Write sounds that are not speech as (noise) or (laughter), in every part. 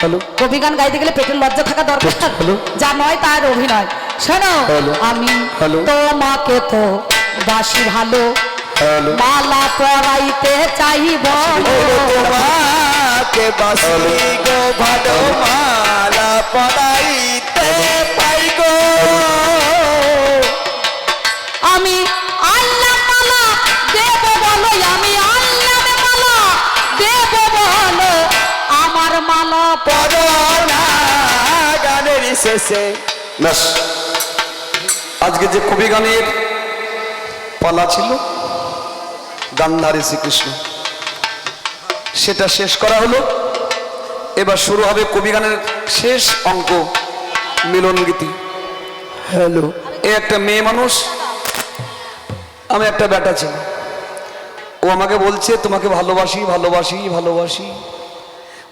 Hello. কবি গান গাইতে গেলে পেটের লজ্জা থাকা দরকার। যা নয় তার অভিনয়। শোনো। আমি। তোমাকে তো বাসি ভালো। মালা পরাইতে চাইব। তোমাকে বাসি গো ভালো। মালা পড়াইতে ব্যাস। আজকে যে কবি গানের পালা ছিল গান্ধারী শ্রীকৃষ্ণ। সেটা শেষ করা হলো। এবার শুরু হবে কবি গানের শেষ অঙ্ক মিলন গীতি হ্যালো। এ একটা মেয়ে মানুষ আমি একটা বেটা ছিল। ও আমাকে বলছে তোমাকে ভালোবাসি ভালোবাসি ভালোবাসি।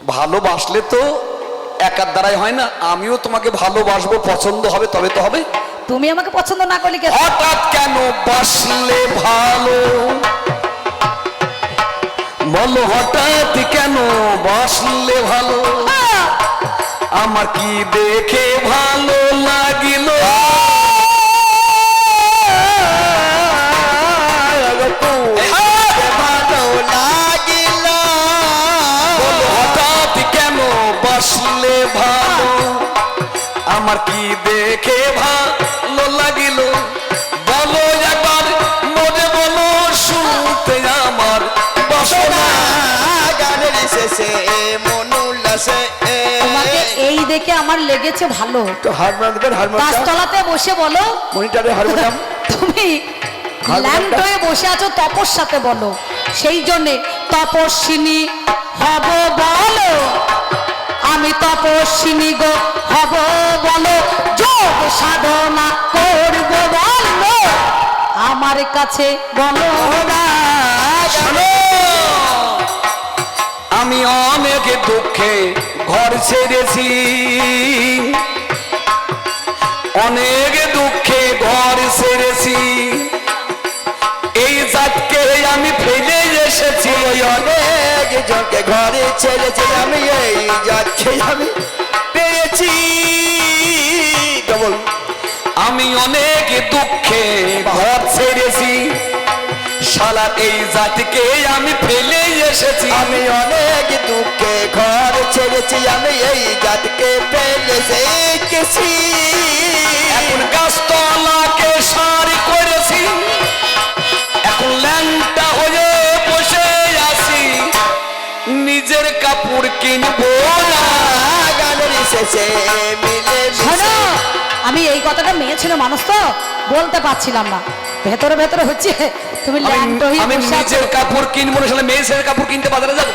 ভালোবাসলে তো একার দ্বারাই হয় না আমিও তোমাকে ভালোবাসবো পছন্দ হবে তবে তো হবে। তুমি আমাকে পছন্দ না করলে কে হঠাৎ কেন বাসলে ভালো? বলো হঠাৎ কেন বাসলে ভালো? আমার কি দেখে ভালো লাগিল দেখে ভালো লাগিল। বলো একবার মনে বলো শুনতে আমার বাসনা। গানের শেষে মন উল্লাসে। তোমাকে এই দেখে আমার লেগেছে ভালো। তো হারমোনিয়াম দেবেন হারমোনিয়াম গাছতলাতে বসে বলো। মনিটরে হারমোনিয়াম? তুমি ল্যাম্প হয়ে বসে আছো তপস্যাতে বলো। সেই জন্যে তপস্বিনী হব বলো। আমি তপস্বিনী গো, হব বলো, যোগ সাধনা করব বলো। আমার কাছে বলো আমি অনেক দুঃখে ঘর ছেড়েছি। অনেক দুঃখে ঘর ছেড়েছি। এই জাতকে আমি ফেলে এসেছি, ওই অনেক জনকে ঘরে ছেড়েছি আমি, এই যাচ্ছে আমি। পেয়েছি আমি অনেক দুঃখে ঘর ছেড়েছি। শালা এই জাতিকে আমি ফেলে এসেছি। আমি অনেক দুঃখে ঘর ছেড়েছি, আমি এই জাতকে ফেলে গেছি এখন গাছতলাকে সারি করেছি। এখন ল্যাংটা হয়ে নিজের কাপড় কিনবো গানের শেষে মিলে শোনো আমি এই কথাটা মেয়ে ছিল মানুষ তো বলতে পারছিলাম না। ভেতরে ভেতরে হচ্ছে তুমি আমি- ল্যান্ড হয়ে আমি বসে আছো। নিজের কাপড় কিনবো না আসলে মেয়েছের কাপড় কিনতে বাজারে যাব।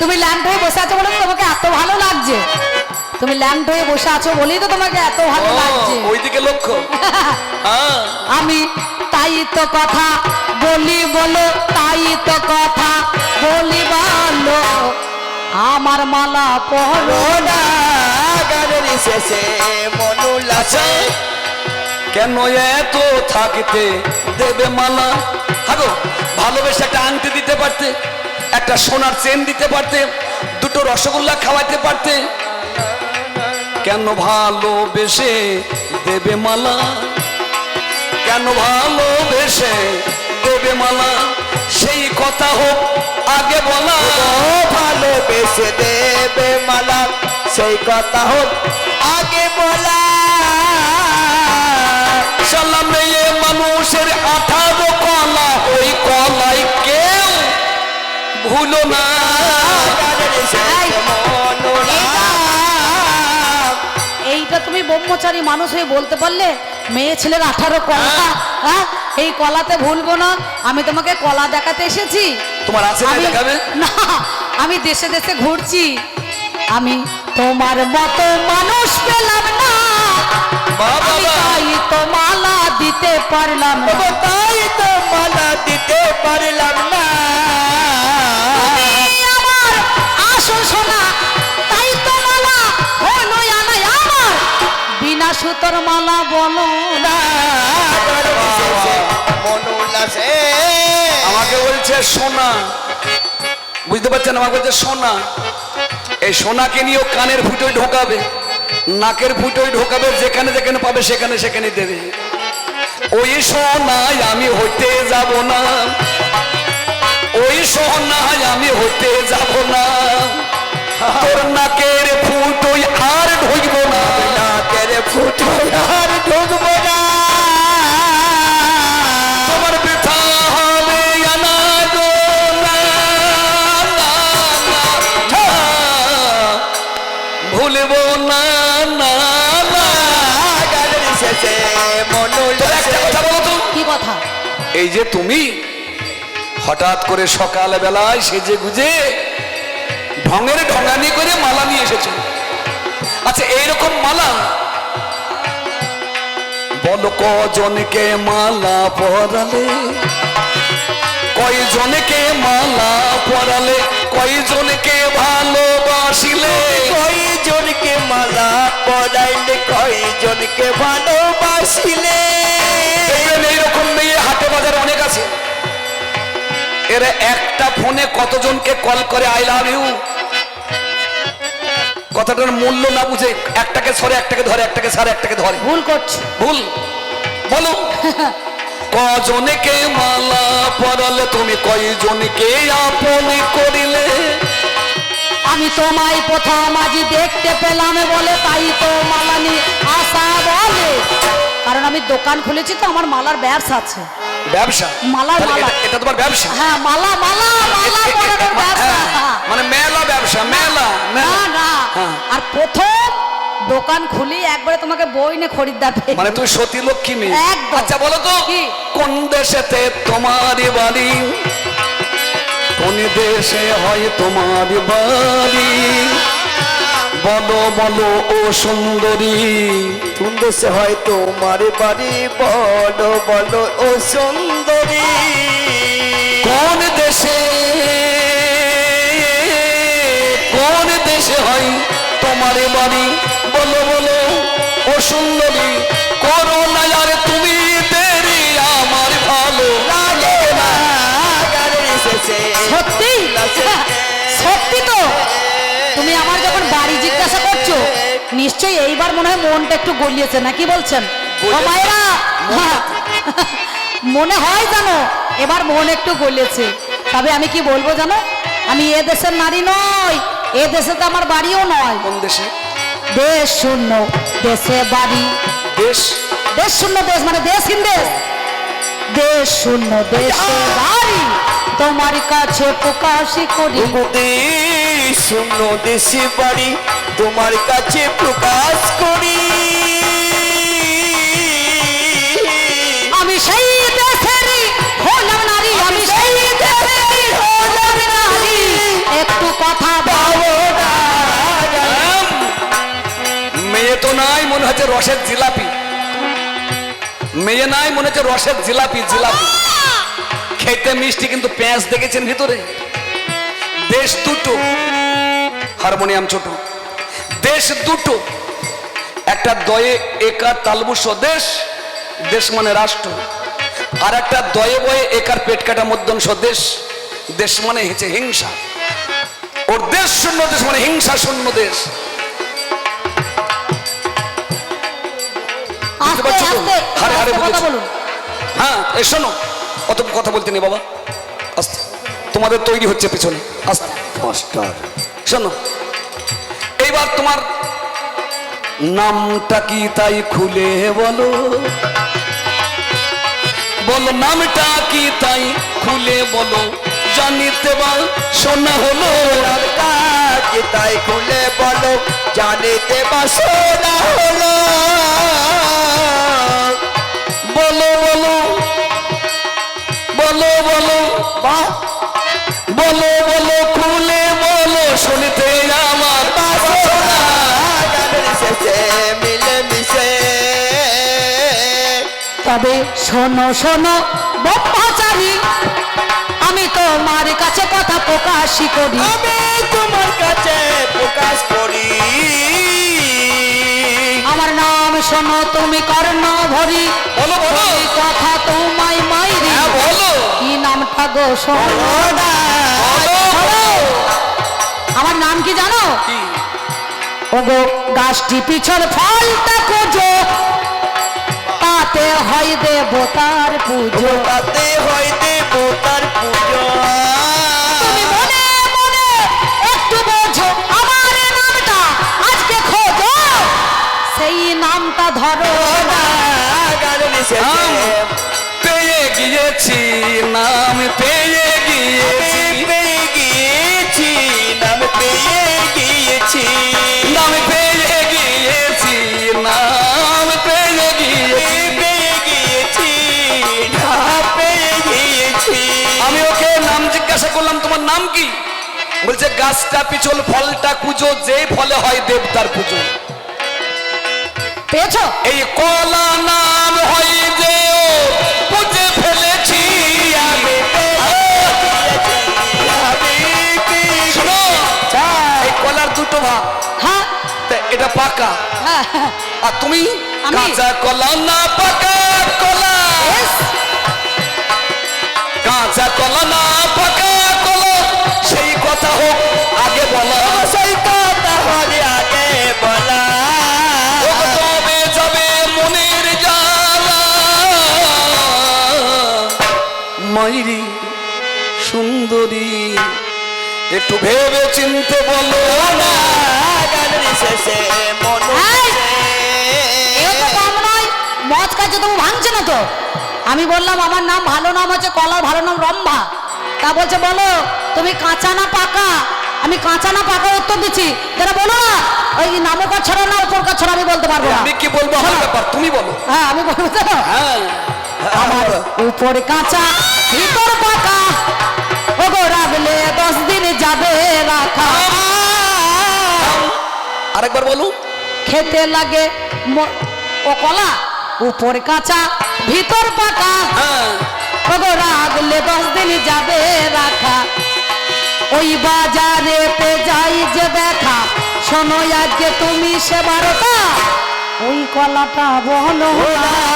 তুমি ল্যান্ড হয়ে বসে আছো বলে তো তোমাকে এত ভালো লাগছে। তুমি ল্যান্ড হয়ে বসে আছো বলেই তো তোমাকে এত ভালো লাগছে। ওইদিকে লক্ষ্য। (laughs) হ্যাঁ। আমি তাই তো কথা বলি বলো তাই তো কথা। আমার মালা পরো না গানের শেষে মন উল্লাসে কেন এত থাকতে দেবে মালা? হাগো, ভালোবেসে একটা আংটি দিতে পারতে, একটা সোনার চেন দিতে পারতে, দুটো রসগোল্লা খাওয়াতে পারতে। কেন ভালোবেসে দেবে মালা? কেন ভালোবেসে দেবে মালা? সেই কথা হোক আগে বলা। ভালোবেসে দেবে মালা সেই কথা হোক আগে বলা। শালা মেয়ে মানুষের আঠারো কলা ওই কলাই কেউ ভুলো না। এইটা তুমি ব্রহ্মচারী মানুষ হয়ে বলতে পারলে মেয়ে ছেলের আঠারো কলা হ্যাঁ? এই কলাতে ভুলবো না আমি তোমাকে কলা দেখাতে এসেছি। তোমার আছে না আমি দেখাবে না আমি দেশে দেশে ঘুরছি। আমি তোমার মতো মানুষ পেলাম না। বাবা আমি তাই তো মালা দিতে পারলাম না। তাই তো মালা দিতে পারলাম না। সুতোর মালা বলো আমাকে বলছে, সোনা। বুঝতে পারছেন? আমাকে বলছে, সোনা। এই সোনাকে নিয়েও কানের ফুটোয় ঢোকাবে। নাকের ফুটোয় ঢোকাবে, যেখানে যেখানে পাবে, সেখানে সেখানে দেবে। ওই সোনায় আমি হইতে যাব না। ওই সোনায় আমি হইতে যাব না। তোর নাকের ফুটোয় আর ঢুকবো না। ফুটো আর ঢুকবো না তোমার বৃথা হবে। ভুলবো না না শেষে কি কথা? এই যে তুমি হঠাৎ করে সকাল বেলায় সেজে গুজে ঢঙের ঢঙানি করে মালা নিয়ে এসেছ। আচ্ছা এইরকম মালা বলো কজনকে মালা পরালে? কয়জনকে মালা পরালে? কয়জনকে ভালোবাসিলে? কয়জনকে মালা পড়াইলে কয়জনকে ভালোবাসিলে? এইরকম মেয়ে হাটে বাজার অনেক আছে। এরা একটা ফোনে কতজনকে কল করে আই লাভ ইউ কথাটার মূল্য না বুঝে একটাকে সরে একটাকে ধরে একটাকে সারে একটাকে ধরে। ভুল করছে। ভুল। বলো। (laughs) কজনকে মালা পরালে তুমি কয়জনকে আপন করিলে? আমি তোমায় প্রথম আজই দেখতে পেলাম বলে তাই তো মালা নিয়ে আসা বলে। কারণ আমি দোকান খুলেছি তো আমার মালার ব্যবসা আছে। ব্যবসা? মালা, মালা। এটা- এটা তোমার ব্যবসা? হ্যাঁ মালা মালা মালা এ- এ- পরানোর ব্যবসা। মানে মেলা ব্যবসা মেলা না না। হ্যাঁ। আর প্রথম দোকান খুলি একবারে তোমাকে বই নে খরিদ্দার মানে তুমি সতী লক্ষ্মী মেয়ে। আচ্ছা বলো তো? কোন দেশেতে তোমার বাড়ি? কোন দেশে হয় তোমার বাড়ি? বলো বলো, ও সুন্দরী, কোন দেশে হয় তোমার বাড়ি? বলো বলো, ও সুন্দরী। কোন দেশে কোন দেশে হয় তোমার বাড়ি? বলো বলো, ও সুন্দরী। সত্যি? সত্যি তো। তুমি আমার যখন বাড়ি জিজ্ঞাসা করছ নিশ্চয়ই এইবার মনে হয় মনটা একটু গলিয়েছে না কি বলছেন? ও মায়েরা। মনে হয় জানো এবার মন একটু গলিয়েছে। তবে আমি কি বলব জানো? আমি এ দেশের নারী নয় এ দেশে তো আমার বাড়িও নয়। কোন দেশে? দেশ শূন্য দেশে বাড়ি। দেশ? দেশ শূন্য দেশ মানে দেশহীন দেশ দেশ শূন্য দেশে। বাড়ি তোমার কাছে প্রকাশই করি। দেশ শূন্য দেশে বাড়ি তোমার কাছে প্রকাশ করি। আমি সেই দেশেরই হলাম নারী আমি সেই দেশেরই হলাম নারী। একটু কথা বলো। মেয়ে তো নাই মনে হচ্ছে রসের জিলাপি। মেয়ে নাই, মনে হচ্ছে রসের জিলাপি জিলাপি। খেতে মিষ্টি, কিন্তু পেঁয়াজ দেখেছেন ভিতরে? দেশ দুটো, হারমোনিয়াম ছোট। দেশ দুটো, একটা দয়ে একার তালবুস দেশ দেশ মানে রাষ্ট্র। আর একটা দয়ে বয়ে একার পেট কাটা মধ্যম স্বদেশ দেশ মানে হচ্ছে হিংসা। ওর দেশ শূন্য, দেশ মানে হিংসা শূন্য দেশ। আস্তে পারছ হারে হারে বুঝেছি। হ্যাঁ এই শোনো অত কথা বলতে নেই বাবা। আস্তে। তোমাদের তৈরি হচ্ছে পেছনে। আস্তে। মাস্টার। শোনো এইবার তোমার নামটা কি তাই খুলে বলো। বলো নামটা কি তাই খুলে বলো। জানিতে বা শোনা হলো কাকে তাই খুলে বলো। জানিতে বাসো না হলো। বলো বলো। বলো বলো। বাহ। বলো বলো খুলে বলো শুনতে আমার মিলে মিশে তবে শোনো শোনো ব্রহ্মচারী আমি তোমার কাছে কথা প্রকাশই করি। আমি তোমার কাছে প্রকাশ করি। আমার নাম শোনো তুমি কর্ণ গো আমার নাম কি জানো ওগো গাছটি পিছন ফলটা খোঁজো তাতে হয় দেবতার পুজো তাতে হয় দেবতার পুজো তুমি মনে মনে একটু বোঝো নামটা আজকে খোঁজো সেই নামটা ধরো না পেয়ে গিয়েছি নাম পেয়ে গিয়েছি। আমি পেয়ে গিয়েছি নাম পেয়ে গিয়েছি। নাম পেয়ে গিয়েছি নাম পেয়ে গিয়েছি। পেয়ে গিয়েছি পেয়ে গিয়েছি। আমি ওকে নাম জিজ্ঞাসা করলাম তোমার নাম কি? বলছে গাছটা পিছল ফলটা কুজো যেই ফলে হয় দেবতার পুজো। পেয়েছ? এই কলা নাম হয় ভাগ হ্যাঁ। এটা পাকা। হ্যাঁ। আর তুমি? কাঁচা কলা না পাকা কলা. কাঁচা কলা না পাকা কলা। সেই কথা হোক আগে বলা। সেই কথা হবে আগে বলা। তবে যাবে মনের জ্বালা। মাইরি সুন্দরী একটু ভেবে চিনতে বলো না গান মিশেছে মন তো মদ খাচ্ছে তবু ভাঙছে না তো। আমি বললাম আমার নাম ভালো নাম হচ্ছে কলার ভালো নাম রম্ভা। তা বলছে বলো তুমি কাঁচা না পাকা? আমি কাঁচা না পাকা উত্তর দিচ্ছি। যারা বলো না ওই নামকার ছড়া না উপরকার ছড়া আমি বলতে পারব না। আমি কি বলব? আমার ব্যাপার তুমি বলো। হ্যাঁ আমি বলব তো হ্যাঁ। আমার উপর কাঁচা ভিতর পাকা। ওগো রাখলে দশ দিন যাবে রাখা। আরেকবার বলুন। খেতে লাগে ও কলা উপর কাঁচা ভিতর পাকা। হ্যাঁ। ওগো রাখলে দশ দিন যাবে রাখা। ওই বাজারে পে যাই যে দেখা শোনো আজকে তুমি সে বারোটা ওই কলাটা বলো না।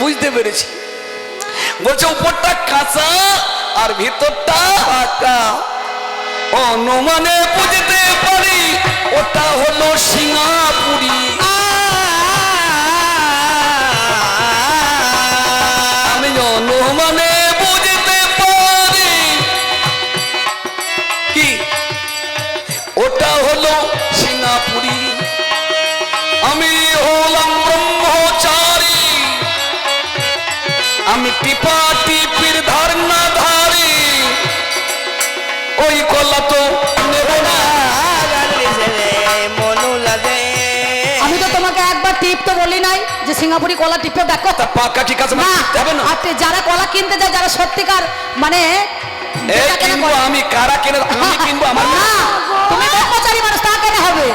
বুঝতে পেরেছি। বলছে, উপরটা কাঁচা আর ভিতরটা হাঁকা অনুমানে বুঝতে পারি, ওটা হলো সিঙ্গাপুরি আমি অনুমানে আমি টিপা টিপির ধারণা ধারি। ওই কলা তো নেব না। আমি তোমাকে একবার টিপ তো বলি নাই যে সিঙ্গাপুরি কলা টিপে দেখো। পাকা ঠিক আছে না মানে না। যারা কলা কিনতে যায় যারা সত্যিকার মানে আমি কারা কেনে আমি কিনবো আমার না তুমি ব্রহ্মচারী মানুষ তা কেন হবে।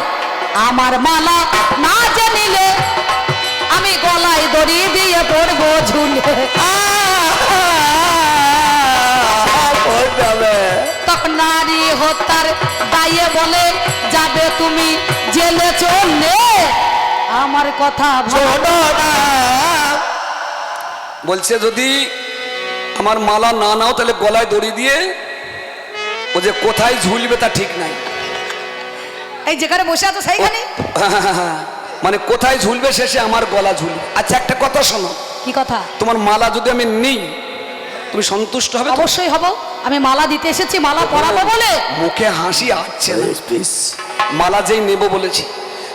আমার মালা না জানিলে আমি গলায় দড়ি দিয়ে পড়ব ঝুলে। তখন নারী হত্যার দায়ে বলে যাবে তুমি জেলে চললে? আমার কথা বলছে যদি আমার মালা না নাও তাহলে গলায় দড়ি দিয়ে ও যে কোথায় ঝুলবে তা ঠিক নাই। এই যেখানে বসে আছো সেইখানে? মানে কোথায় ঝুলবে শেষে আমার গলা ঝুলবে আচ্ছা একটা কথা শোনো। কি কথা? তোমার মালা যদি আমি নিই তুমি সন্তুষ্ট হবে অবশ্যই হব। আমি মালা দিতে এসেছি মালা পরাবো বলে। মুখে হাসি আসছে না। প্লিজ মালা যেই নেব বলেছি।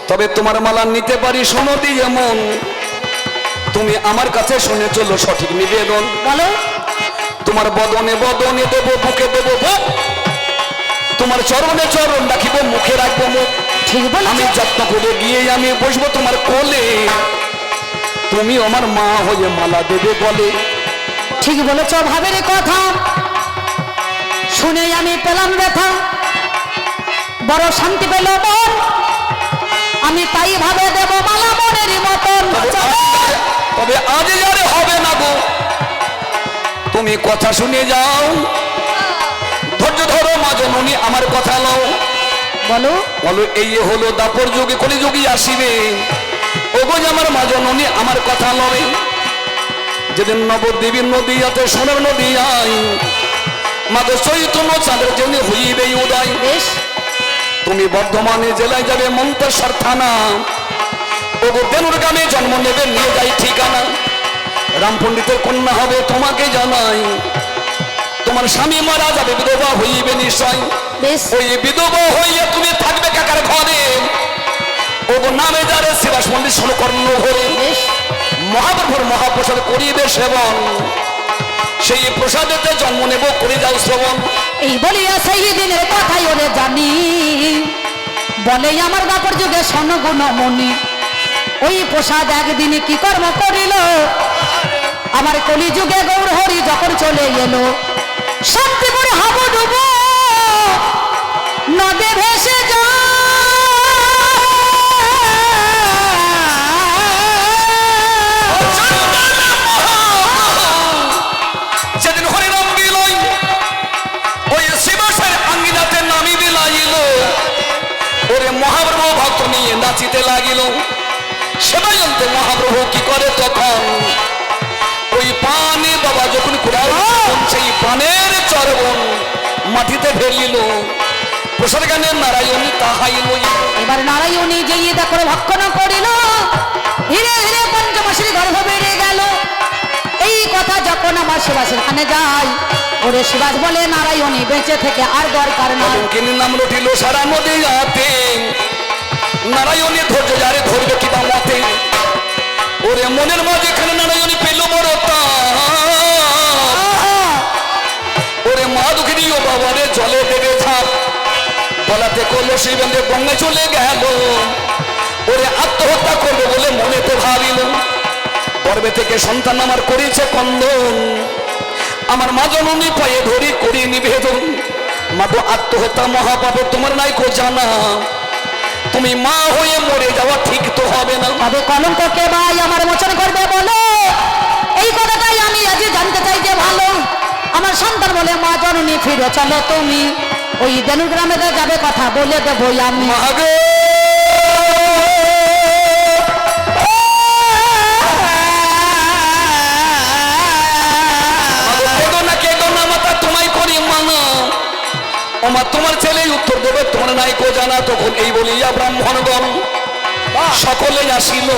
তবে তোমার মালা নিতে পারি শোনো দিয়ে মন তুমি আমার কাছে শুনে চলো সঠিক নিবেদন। বলো। তোমার বদনে বদনে দেবো বুকে দেবো বুক। তোমার চরণে চরণ রাখিব মুখে রাখব মুখ। ঠিক বলে আমি যত্ন করে গিয়ে আমি বসবো তোমার কোলে তুমি আমার মা হয়ে মালা দেবে বলে। ঠিক বলেছ ভাবের কথা। শুনে আমি পেলাম ব্যথা। বড় শান্তি পেল মন। আমি তাই ভাবে দেব মালা মনের মতন। তবে আজ হবে না গো। তুমি কথা শুনে যাও। বলো। বলো এই হলো দাপর যুগে কলি যুগই আসিবে। ওগো যে আমার মা জননী আমার কথা লবে। যেদিন নবদ্বীপীর নদীয়াতে সোনার নদী আই। মাগো চৈতন্য চাঁদের জন্য হইবে উদয়। বেশ। তুমি বর্ধমানে জেলায় যাবে মন্তেশ্বর থানা। ওগো বেনুর গ্রামে জন্ম নেবে নিয়ে যাই ঠিকানা। রাম পণ্ডিতের কন্যা হবে তোমাকে জানাই। তোমার স্বামী মারা যাবে বিধবা হইবে নিশ্চয়। বেশ। ওই বিধবা হইয়া তুমি থাকবে কাকার ঘরে। ওগো নামে যারে শিবাস মন্দির শোনো কর্ণ মহাপ্রভুর মহাপ্রসাদ করিবে সেবন। সেই প্রসাদেতে জন্ম নেব করে যাও শ্রবণ। এই বলিয়া সেই দিনের কথাই ওরে জানি। বলে আমার বাপর যুগে সনগুণ মনি ওই প্রসাদ একদিনে কি কর্ম করিল? আমার কলি যুগে গৌর হরি যখন চলে এলো সত্যি করে হাবু ডুবো। নদে ভেসে যেদিন হরিনাম বিলই ওই শিবাসের আঙ্গিনাতে নামি বিলাইল। ওরে মহাপ্রভু ভক্ত নিয়ে নাচিতে লাগিল। সেবায়ন্তে মহাপ্রভু কি করে তখন? ওই পানে বাবা যখন কুড়াল সেই পানের চরবন মাটিতে ফেলিল প্রসাদ গানে নারায়ণ তাহাই এবার নারায়ণী যেই দেখো ভক্ষণ করিল ধীরে ধীরে পঞ্চমাসের গর্ভ বেড়ে গেল। এই কথা যখন আমার শিবাসের কানে যায় ওরে শিবাস বলে নারায়ণী বেঁচে থেকে আর দরকার নাই। নাম লুটিল সারা নদী নারায়ণী ধৈর্য যারে ধরবে কি বা মতে ওরে মনের মাঝে এখানে নারায়ণী পেল বড়। ওরে মা দুঃখিনী ও বাবারে জলে দেবে গলাতে করল, সেই বেঁধে গঙ্গায় চলে গেল। ওরে আত্মহত্যা করবে বলে মনে মনেতে ভাবিল। গর্বে থেকে সন্তান আমার করেছে কন্দন। আমার মা জননী পায়ে ধরি করি নিবেদন। তো আত্মহত্যা মহাপাপে, তোমার নাই কো জানা। তুমি মা হয়ে মরে যাওয়া ঠিক তো হবে না। তবে কলঙ্ককে ভাই আমার মোচন করবে বলো। এই কথাটাই আমি আজ জানতে চাই যে ভালো। আমার সন্তান বলে মা জননী ফিরে, চলো তুমি। ওই দেনুগ্রামে যাবে কথা বলে দেবই আমি। মাগে কেদো না কেদো না মাতা তোমায় করি মানা। ওমা তোমার ছেলে উত্তর দেবে তোমার নাই কো জানা তখন এই বলিয়া ব্রাহ্মণগণ সকলে আসিল।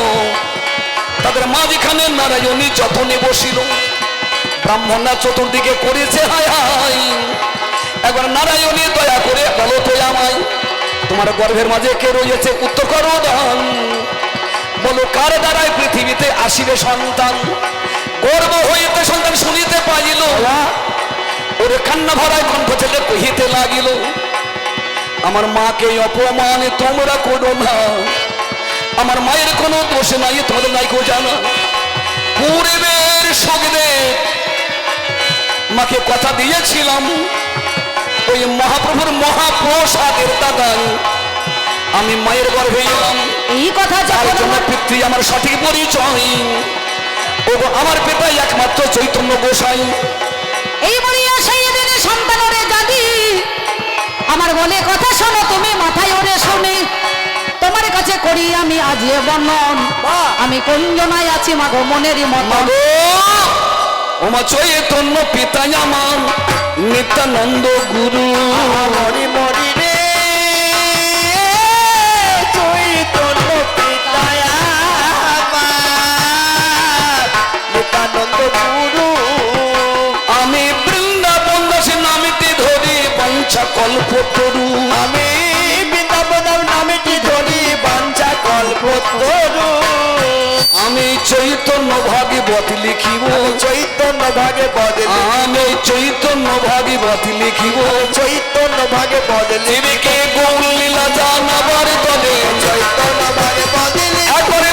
তাদের মাঝখানে নারায়ণী যতনে বসিল ব্রাহ্মণরা চতুর্দিকে করেছে হায় হায়। একবার নারায়ণী দয়া করে বলো তো আমায় তোমার গর্ভের মাঝে কে রয়েছে? উত্তর করো দান। বলো কার দ্বারায় পৃথিবীতে আসিবে সন্তান? গর্ব হইতে সন্তান শুনিতে পাইল। ওরে কান্না ভরায় কণ্ঠ ছেলে কহিতে লাগিল আমার মাকে অপমান তোমরা করো না। আমার মায়ের কোনো দোষ নাই তোমাদের নাই কো জানা। পূর্বের সগদেব মাকে কথা দিয়েছিলাম ওই মহাপ্রভুর মহাপ্রসাদের দাদাই আমি মায়ের গর্ভে এলাম। এই কথা যার জন্য পিতৃ আমার সঠিক পরিচয়। ও আমার পিতাই একমাত্র চৈতন্য গোসাই। এই বলিয়া সেই দিনে সন্তান ওরে জানি আমার বলে কথা শোনো তুমি মাথায় ওরে শুনি। তোমার কাছে করি আমি আজ বর্ণন আমি কুঞ্জনায় আছি মাগো মনেরই মতন ওমা চৈতন্য পিতাই আমার নিত্যানন্দ গুরু। মরি মরি রে চৈতন্য পিতায় আমার নিত্যানন্দ গুরু। আমি বৃন্দাবন দাসে নামিতে ধরি পঞ্চা কল্প তরু আমি বৃন্দাবন নামেটি ধরি বাঞ্ছা কল্প তরু আমি চৈতন্য ভাগে বত লিখিব। চৈতন্য ভাগে পদ আমি চৈতন্য ভাগে বত লিখিব। চৈতন্য ভাগে পদ লিখিবে। কে গৌর লীলা জানাবার তবে চৈতন্য ভাগে পদ এখন